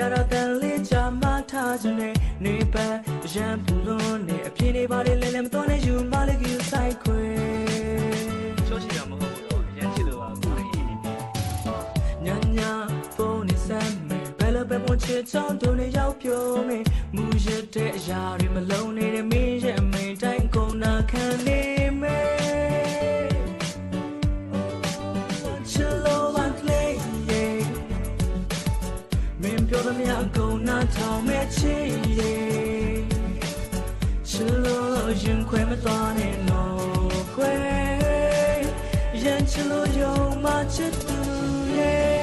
ပြတော့တန်လေးချမထားခြင်းနဲ့နေပန်ရန်ပူလို့နေအပြင်းတွေပါလေလဲလဲမတော်နဲ့ယူမလေးကယူဆိုင်ခွေချောရှိတာမဟုတ်ဘူးတော့ရန်ချစ်လို့ပါဘူးညာညာဖုန်းနဲ့ဆမ်းမယ်ဘယ်လိုပဲမချစ်ချောင်းတို့နဲ့ရောက်ပြုံးမယ်မူရတဲ့အရာတွေမလုံး ပြောတဲ့မြတ်ကုန်နာထောင်မဲ့ချစ်ရဲ့ချစ်လို့ရင်ခွဲမသွားနဲ့နော်ခွဲရင်ချစ်လို့ယုံမှချစ်သူရဲ့